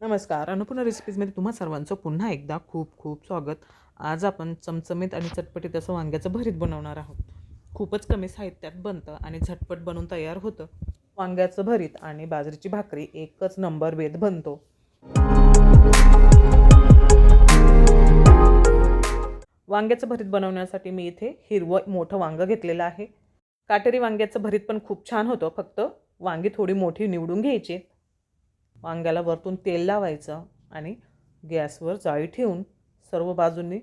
नमस्कार. अन्नपूर्णा रेसिपीजमध्ये तुम्हा सर्वांचं पुन्हा एकदा खूप खूप स्वागत. आज आपण चमचमीत आणि चटपटीत असं वांग्याचं भरीत बनवणार आहोत. खूपच कमी साहित्यात बनतं आणि झटपट बनवून तयार होतं. वांग्याचं भरीत आणि बाजरीची भाकरी एकच नंबर बेद बनतो. वांग्याचं भरीत बनवण्यासाठी मी इथे हिरवं मोठं वांगं घेतलेलं आहे. काटेरी वांग्याचं भरीत पण खूप छान होतं. फक्त वांगी थोडी मोठी निवडून घ्यायची. वांग्याला वरतून तेल लावायचं आणि गॅसवर जाळी ठेवून सर्व बाजूंनी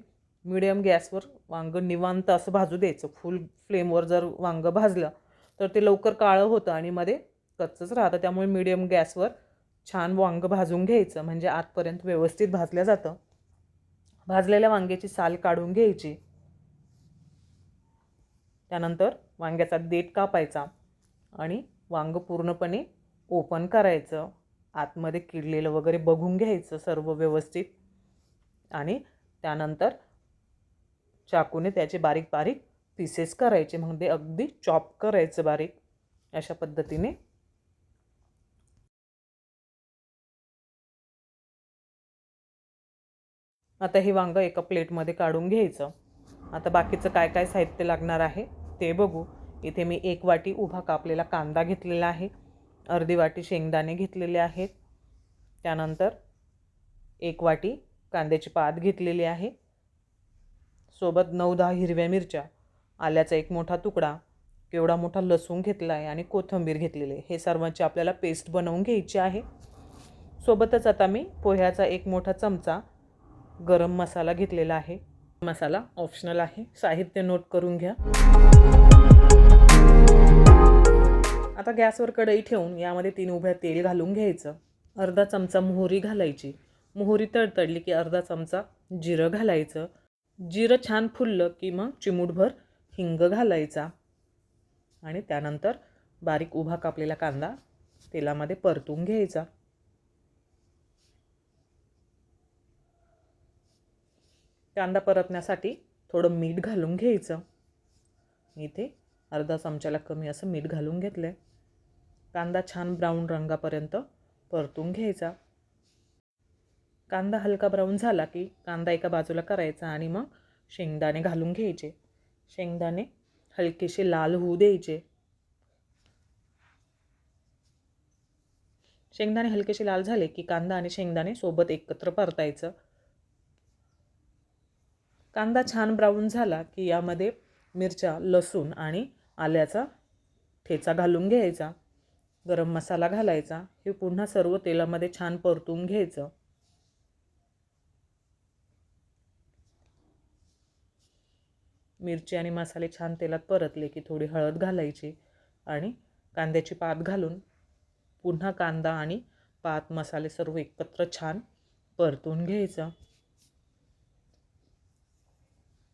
मिडियम गॅसवर वांगं निवांत असं भाजू द्यायचं. फुल फ्लेमवर जर वांगं भाजलं तर ते लवकर काळं होतं आणि मध्ये कच्चंच राहतं. त्यामुळे मिडियम गॅसवर छान वांगं भाजून घ्यायचं. म्हणजे आतपर्यंत व्यवस्थित भाजलं जातं. भाजलेल्या वांग्याची साल काढून घ्यायची. त्यानंतर वांग्याचा देठ कापायचा आणि वांगं पूर्णपणे ओपन करायचं. आतमध्ये किडलेलं वगैरे बघून घ्यायचं सर्व व्यवस्थित. आणि त्यानंतर चाकूने त्याचे बारीक बारीक पीसेस करायचे. म्हणजे ते अगदी चॉप करायचं बारीक. अशा पद्धतीने. आता हे वांगं एका प्लेटमध्ये काढून घ्यायचं. आता बाकीचं काय काय साहित्य लागणार आहे ते बघू. इथे मी एक वाटी उभा कापलेला कांदा घेतलेला आहे. अर्धी वाटी शेंगदाणे घेतलेले आहेत. त्यानंतर एक वाटी कांद्याची पात घेतलेली आहे. सोबत नऊ दहा हिरव्या मिरच्या आल्याचा एक मोठा तुकडा केवढा मोठा लसूण घेतला आहे आणि कोथिंबीर घेतलेली आहे. हे सर्वांची आपल्याला पेस्ट बनवून घ्यायची आहे. सोबतच आता मी पोह्याचा एक मोठा चमचा गरम मसाला घेतलेला आहे. मसाला ऑप्शनल आहे. साहित्य नोट करून घ्या. आता गॅसवर कढई ठेवून यामध्ये तीन उभ्या तेल घालून घ्यायचं. अर्धा चमचा मोहरी घालायची. मोहरी तडतडली की अर्धा चमचा जिरं घालायचं. जिरं छान फुललं की मग चिमूटभर हिंग घालायचा. आणि त्यानंतर बारीक उभा कापलेला कांदा तेलामध्ये परतून घ्यायचा. कांदा परतण्यासाठी थोडं मीठ घालून घ्यायचं. इथे अर्धा चमच्याला कमी असं मीठ घालून घेतलं आहे कांदा छान ब्राऊन रंगापर्यंत परतून घ्यायचा. कांदा हलका ब्राऊन झाला की कांदा एका बाजूला करायचा आणि मग शेंगदाणे घालून घ्यायचे. शेंगदाणे हलकेसे लाल होऊ द्यायचे. शेंगदाणे हलकेसे लाल झाले की कांदा आणि शेंगदाणे सोबत एकत्र परतायचं. कांदा छान ब्राऊन झाला की यामध्ये मिरच्या लसूण आणि आल्याचा ठेचा घालून घ्यायचा. गरम मसाला घालायचा. हे पुन्हा सर्व तेलामध्ये छान परतून घ्यायचं. मिरची आणि मसाले छान तेलात परतले की थोडी हळद घालायची आणि कांद्याची पात घालून पुन्हा कांदा आणि पात मसाले सर्व एकत्र छान परतून घ्यायचं.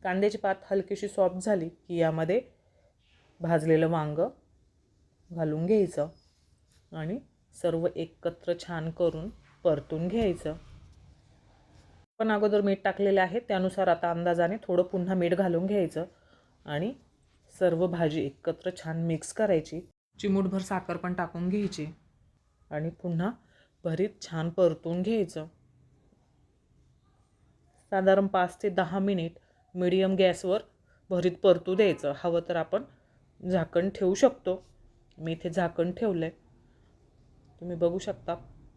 कांद्याची पात हलकीशी सॉफ्ट झाली की यामध्ये भाजलेलं वांगं घालून घ्यायचं. आणि सर्व एकत्र छान करून परतून घ्यायचं. पण अगोदर मीठ टाकलेले आहे त्यानुसार आता अंदाजाने थोडं पुन्हा मीठ घालून घ्यायचं आणि सर्व भाजी एकत्र छान मिक्स करायची. चिमूटभर साखर पण टाकून घ्यायची आणि पुन्हा भरीत छान परतून घ्यायचं. साधारण पाच ते दहा मिनिट मिडियम गॅसवर भरीत परतू द्यायचं. हवं तर आपण झाकण ठेवू शकतो. मी इथे झाकण ठेवलं आहे तुम्ही बघू शकता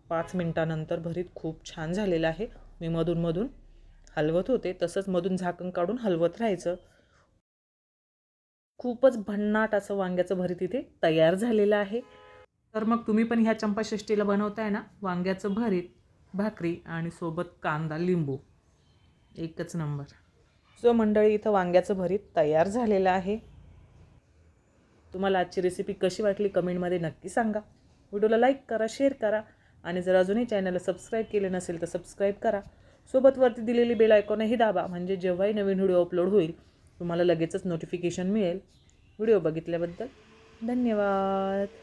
पाच मिनटानंतर भरीत खूप छान झालेलं आहे. मी मधूनमधून हलवत होते तसंच मधून झाकण काढून हलवत राहायचं. खूपच भन्नाट असं वांग्याचं भरीत इथे तयार झालेलं आहे. तर मग तुम्ही पण ह्या चंपाषष्टीला बनवताय ना वांग्याचं भरीत भाकरी आणि सोबत कांदा लिंबू. एकच नंबर. जो मंडळी इथं वांग्याचं भरीत तयार झालेलं आहे. तुम्हाला आजची रेसिपी कशी वाटली कमेंटमध्ये नक्की सांगा. व्हिडिओला लाईक करा शेअर करा आणि जर अजूनही चॅनलला सबस्क्राईब केले नसेल तर सबस्क्राईब करा. सोबत वरती दिलेली बेल आयकॉनही दाबा म्हणजे जेव्हाही नवीन व्हिडिओ अपलोड होईल तुम्हाला लगेचच नोटिफिकेशन मिळेल. व्हिडिओ बघितल्याबद्दल धन्यवाद.